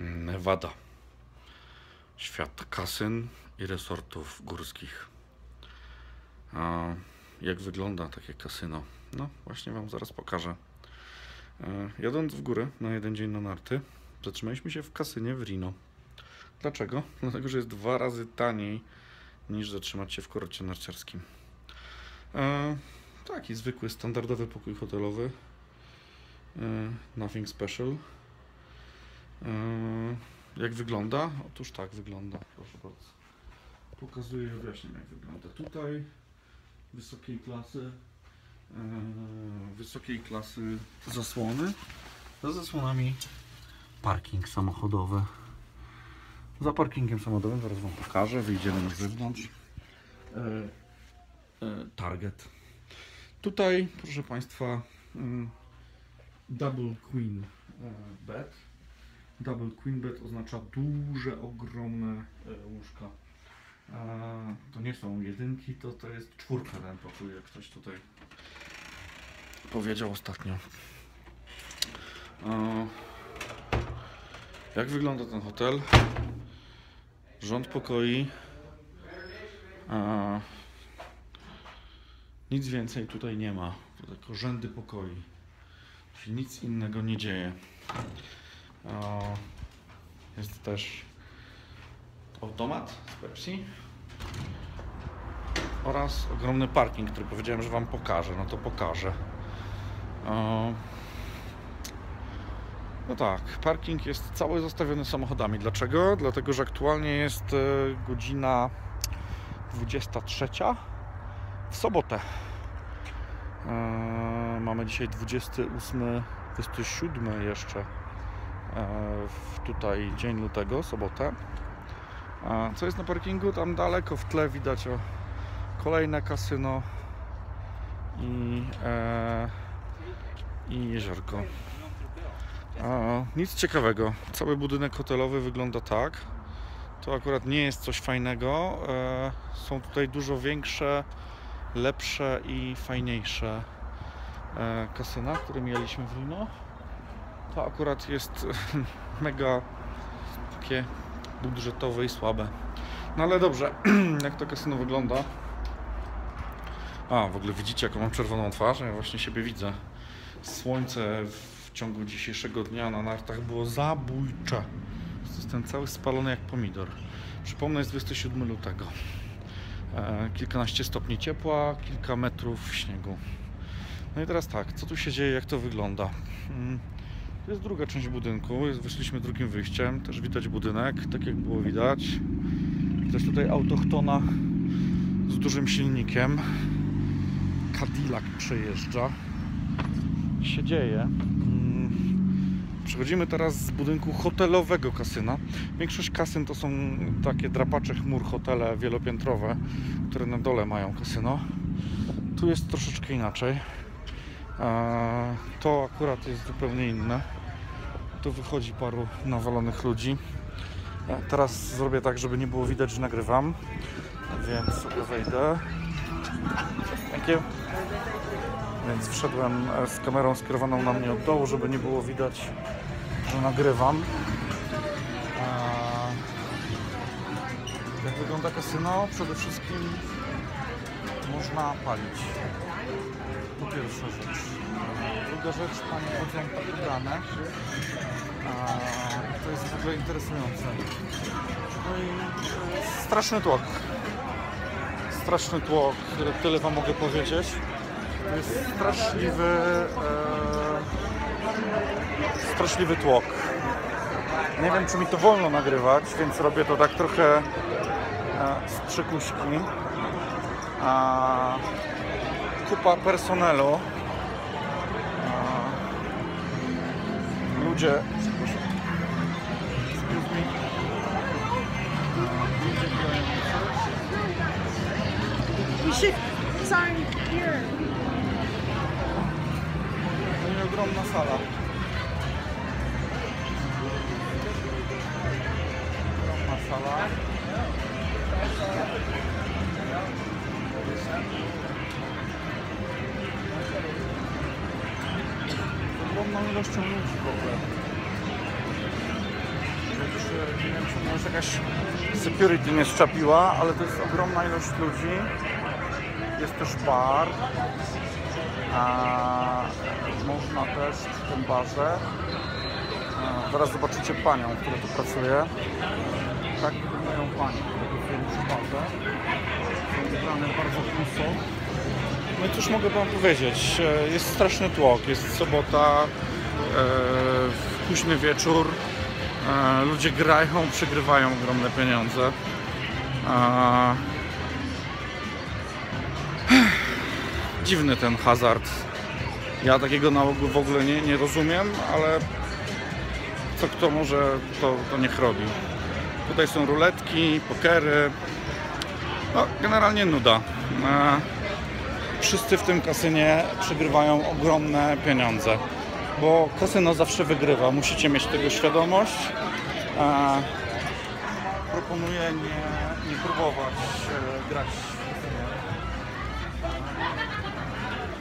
Nevada. Świat kasyn i resortów górskich. A jak wygląda takie kasyno? No, właśnie Wam zaraz pokażę. E, Jadąc w górę na jeden dzień na narty, zatrzymaliśmy się w kasynie w Reno. Dlaczego? Dlatego, że jest dwa razy taniej niż zatrzymać się w kurorcie narciarskim. E, taki zwykły, standardowy pokój hotelowy. E, nothing special. Jak wygląda? Otóż tak wygląda, proszę bardzo. Pokazuję i jak wygląda. Tutaj wysokiej klasy e, wysokiej klasy zasłony. Za zasłonami parking samochodowy. Za parkingiem samochodowym zaraz Wam pokażę. Wyjdziemy na zewnątrz. E, e, Target. Tutaj, proszę Państwa, mm, double queen bed. Double queen bed oznacza duże, ogromne e, łóżka. E, To nie są jedynki, to, to jest czwórka ten pokój, jak ktoś tutaj powiedział ostatnio. E, Jak wygląda ten hotel? Rząd pokoi. Nic więcej tutaj nie ma. To tylko rzędy pokoi. Się nic innego nie dzieje. Jest też automat z Pepsi oraz ogromny parking, który powiedziałem, że Wam pokażę. No to pokażę. No tak, parking jest cały zastawiony samochodami. Dlaczego? Dlatego, że aktualnie jest e, godzina 23 w sobotę. E, Mamy dzisiaj 28, 27 jeszcze tutaj dzień lutego, sobotę. Co jest na parkingu? Tam daleko w tle widać o kolejne kasyno i, e, i jeziorko. Nic ciekawego. Cały budynek hotelowy wygląda tak. To akurat nie jest coś fajnego. E, są tutaj dużo większe, lepsze i fajniejsze e, kasyna, które mieliśmy w Rino. To akurat jest mega takie budżetowe i słabe. No ale dobrze, jak to kasyno wygląda? A, w ogóle widzicie, jaką mam czerwoną twarz? Ja właśnie siebie widzę. Słońce w ciągu dzisiejszego dnia na nartach było zabójcze. Jestem cały spalony jak pomidor. Przypomnę, jest 27 lutego. E, kilkanaście stopni ciepła, kilka metrów śniegu. No i teraz tak, co tu się dzieje, jak to wygląda? To jest druga część budynku, wyszliśmy drugim wyjściem, też widać budynek, tak jak było widać. Widać tutaj autochtona z dużym silnikiem. Cadillac przejeżdża. się dzieje? Mm, Przechodzimy teraz z budynku hotelowego kasyna. Większość kasyn to są takie drapacze chmur hotele wielopiętrowe, które na dole mają kasyno. Tu jest troszeczkę inaczej. Eee, To akurat jest zupełnie inne. Tu wychodzi paru nawalonych ludzi. E, Teraz zrobię tak, żeby nie było widać, że nagrywam. Więc sobie wejdę. Takie. Więc wszedłem e, z kamerą skierowaną na mnie od dołu, żeby nie było widać, że nagrywam. Jak wygląda kasyno? Przede wszystkim można palić. To pierwsza rzecz. Druga rzecz, panie chodzą tak ubrane. A, to jest w ogóle interesujące. No i straszny tłok. Straszny tłok, tyle wam mogę powiedzieć. To jest straszliwy, e, straszliwy tłok. Nie wiem, czy mi to wolno nagrywać, więc robię to tak trochę e, z przykuśki. A, kupa personelu. A, ludzie. Excuse me. A, ludzie ogromną ilością ludzi w ogóle. mi się może jakaś security nie szczepiła, ale to jest ogromna ilość ludzi. Jest też bar. A można też przy tym barze. A, zaraz zobaczycie panią, która tu pracuje. Tak wyglądają panie, które pracują przy barze. Są bardzo krótko. No cóż mogę Wam powiedzieć? E, Jest straszny tłok, jest sobota, e, późny wieczór. E, ludzie grają, przegrywają ogromne pieniądze. Dziwny ten hazard. Ja takiego nałogu w ogóle nie, nie rozumiem, ale co kto może, to, to niech robi. Tutaj są ruletki, pokery. No, generalnie nuda. Wszyscy w tym kasynie przegrywają ogromne pieniądze, bo kasyno zawsze wygrywa. Musicie mieć tego świadomość. E, proponuję nie, nie próbować e, grać w.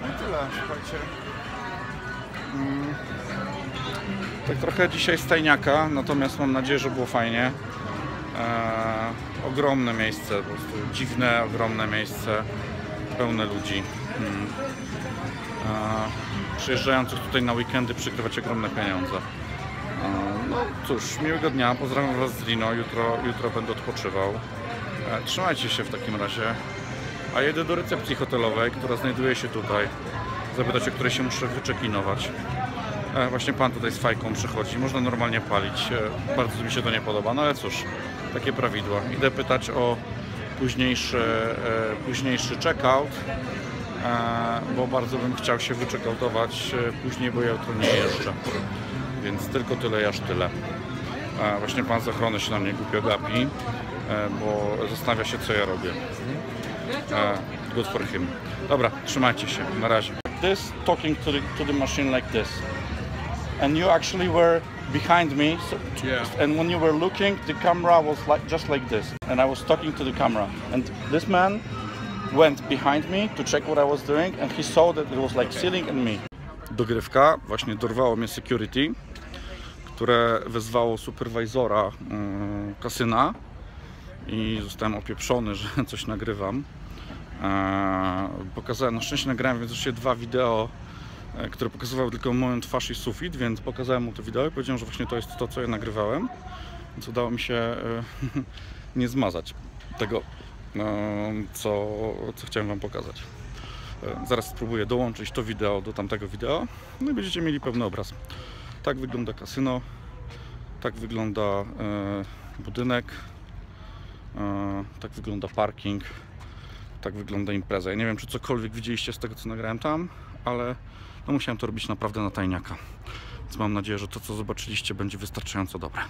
No i tyle, słuchajcie. Mm. Tak trochę dzisiaj stajniaka, natomiast mam nadzieję, że było fajnie. E, ogromne miejsce, po prostu dziwne, ogromne miejsce, pełne ludzi. Mm. E, przyjeżdżających tutaj na weekendy przykrywać ogromne pieniądze. No cóż, miłego dnia, pozdrawiam Was z Rino, jutro, jutro będę odpoczywał. E, trzymajcie się w takim razie. A jedę do recepcji hotelowej, która znajduje się tutaj. Zapytać, o której się muszę wyczekinować. E, właśnie pan tutaj z fajką przychodzi. Można normalnie palić. E, bardzo mi się to nie podoba, no ale cóż, takie prawidła. Idę pytać o późniejszy, e, późniejszy checkout, e, bo bardzo bym chciał się wyczekautować e, później, bo ja jutro nie jeżdżę. Więc tylko tyle, aż tyle. Właśnie pan z ochrony się na mnie głupio gapi, bo zastanawia się, co ja robię. Good for him. Dobra, trzymajcie się. Na razie. This talking to the, to the machine like this. And you actually were behind me. So, Yeah. And when you were looking, the camera was like just like this. And I was talking to the camera. And this man went behind me to check what I was doing and he saw that it was like ceiling and me. Dogrywka, właśnie dorwało mnie security, które wezwało superwizora yy, kasyna i zostałem opieprzony, że coś nagrywam. Eee, pokazałem, na szczęście nagrałem więc jeszcze dwa wideo, które pokazywały tylko moją twarz i sufit, więc pokazałem mu to wideo i powiedziałem, że właśnie to jest to, co ja nagrywałem. Więc udało mi się e, nie zmazać tego, e, co, co chciałem Wam pokazać. E, Zaraz spróbuję dołączyć to wideo do tamtego wideo, no i będziecie mieli pełny obraz. Tak wygląda kasyno, tak wygląda e, budynek, e, tak wygląda parking tak wygląda impreza. Ja nie wiem, czy cokolwiek widzieliście z tego, co nagrałem tam, ale no musiałem to robić naprawdę na tajniaka. Więc mam nadzieję, że to, co zobaczyliście, będzie wystarczająco dobre.